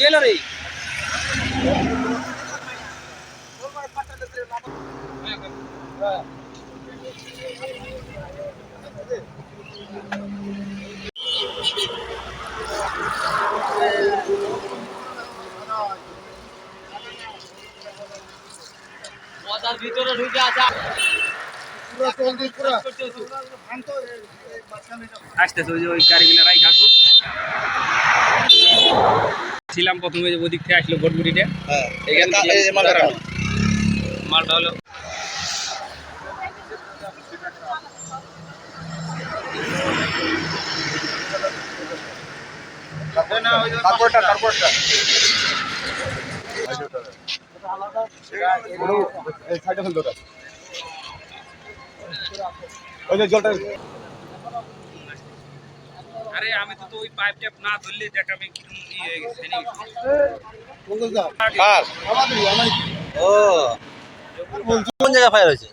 হলো রে মজার ভিতরে ঢুকে আছে। আসতেছে ওই যে ওই গাড়িগুলো রাই আসুক। ছিলাম প্রথমে যে ওদিক থেকে আসলো ভোটগুড়িটা মালটা হলো। জলটা আরে আমি তো ওই পাইপ ট্যাপ না ধরলে দেখ আমি ইয়ে হয়ে গেছে ও। কোন জায়গায় ফায়ার হয়েছে?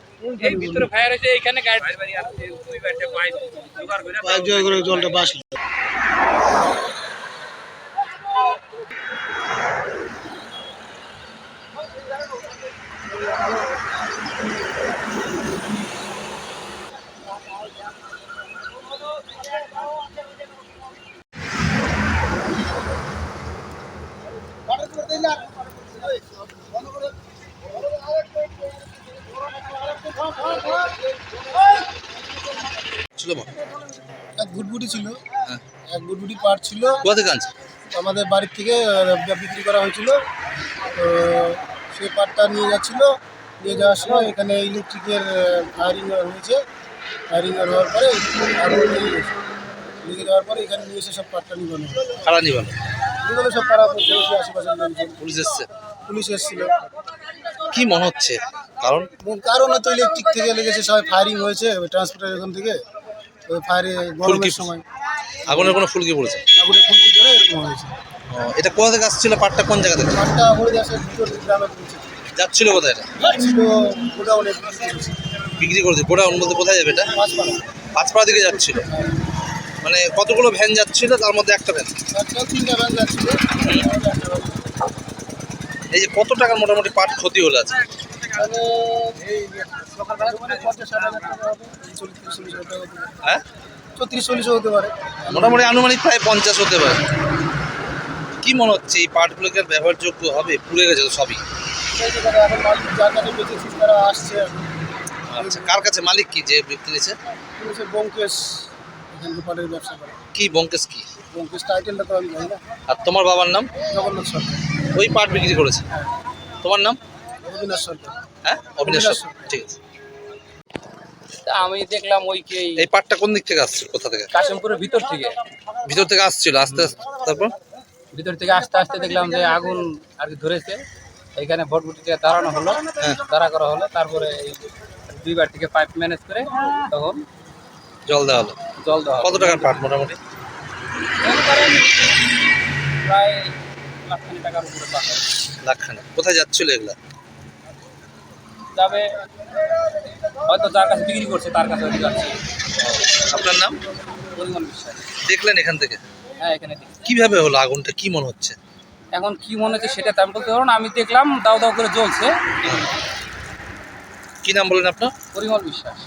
এই ভিতরে ফায়ার হয়েছে এখানে গাড়ি বাড়ি আর দুই বাড়িতে পাইপ জোগাড় করে পাইপ জয় করে জলটা বাসলো ছিল মা এক গুটগুটি ছিল এক গুটগুটি পাট ছিল। কোথা থেকে আনছে আমাদের বাড়ির থেকে বিক্রি করা হয়েছিল। তো সেই পাটটা নিয়ে যাচ্ছিল। নিয়ে যাওয়ার সময় এখানে ইলেকট্রিকের ফায়ারিং হয়েছে। ফায়ারিং হওয়ার পরে লেগে যাওয়ার পরে এখানে নিয়ে এসে সব পাটটা নিবানো কারা নিবানো নিবানো সব পাড়া প্রতিবেশী আশেপাশের লোকজন পুলিশ এসছে? পুলিশ এসেছিল। কি মনে হচ্ছে? কারণ? কারণ তো ইলেকট্রিক থেকে লেগেছে সবাই ফায়ারিং হয়েছে ট্রান্সপোর্টের এখান থেকে। ওই ফায়ারে গরমের সময়। আগুনের কোনো ফুলকি পড়েছে? আগুনে ফুলকি করে এরকম হয়েছে। এটা কোথা থেকে আসছিল? পাটটা কোন জায়গা থেকে? পাটটা হরিদাসের ভিতর গ্রামে পৌঁছে যাচ্ছিল কোথায় এটা? গোডাউনে বিক্রি করেছে। গোডাউন বলতে কোথায় যাবে এটা? পাঁচপাড়া। পাঁচপাড়া দিকে যাচ্ছিল। মানে কতগুলো ভ্যান যাচ্ছিল? তার মধ্যে একটা ভ্যান। তিনটা ব্যাংক যাচ্ছিল। এই যে কত টাকার মোটামুটি পাট ক্ষতি হলো আছে মানে হ্যাঁ? ছত্রিশ চল্লিশও হতে পারে। মোটামুটি আনুমানিক প্রায় পঞ্চাশ হতে পারে। কি মনে হচ্ছে এই পাটগুলোকে আর ব্যবহারযোগ্য হবে? পুড়ে গেছে তো সবই। এখন মালিক যার কাছে বেঁচেছিস তারা আসছে। আচ্ছা কার কাছে? মালিক কি যে ব্যক্তি পুলিশের ব্যোমকেশ পাটের ব্যবসা করে। কি বঙ্কেশ কি? টাইটেলটা তো আমি জানি না। আর তোমার বাবার নাম? জগন্নাথ সরকার। ওই পাট বিক্রি করেছে। তোমার নাম? অবিনাশ সরকার। হ্যাঁ অবিনাশ সরকার। ঠিক আছে। আমি দেখলাম ওই কি এই পাটটা কোন দিক থেকে আসছে কোথা থেকে? কাশিমপুরের ভিতর থেকে। ভিতর থেকে আসছিল আস্তে আস্তে। তারপর? ভিতর থেকে আস্তে আস্তে দেখলাম যে আগুন আর কি ধরেছে। এখানে ভটভটিতে দাঁড়ানো হলো দাঁড়া করা হলো। তারপরে এই দুইবার থেকে পাইপ ম্যানেজ করে তখন জল দেওয়া হলো। জল দেওয়া কত টাকার পাট মোটামুটি? প্রায় লাখখানি টাকার উপরে পাবে লাখখানে কোথায় যাচ্ছিল এগুলা? যাবে হয়তো যার কাছে বিক্রি করছে তার কাছে হয়তো যাচ্ছে। আপনার নাম? পরিমাণ বিশ্বাস। দেখলেন এখান থেকে? হ্যাঁ এখানে। কীভাবে হলো আগুনটা? কি মনে হচ্ছে? এখন কি মনে হচ্ছে সেটা তেমন বলতে পারব না। আমি দেখলাম দাও দাও করে জ্বলছে। কি নাম বললেন আপনার? পরিমল বিশ্বাস।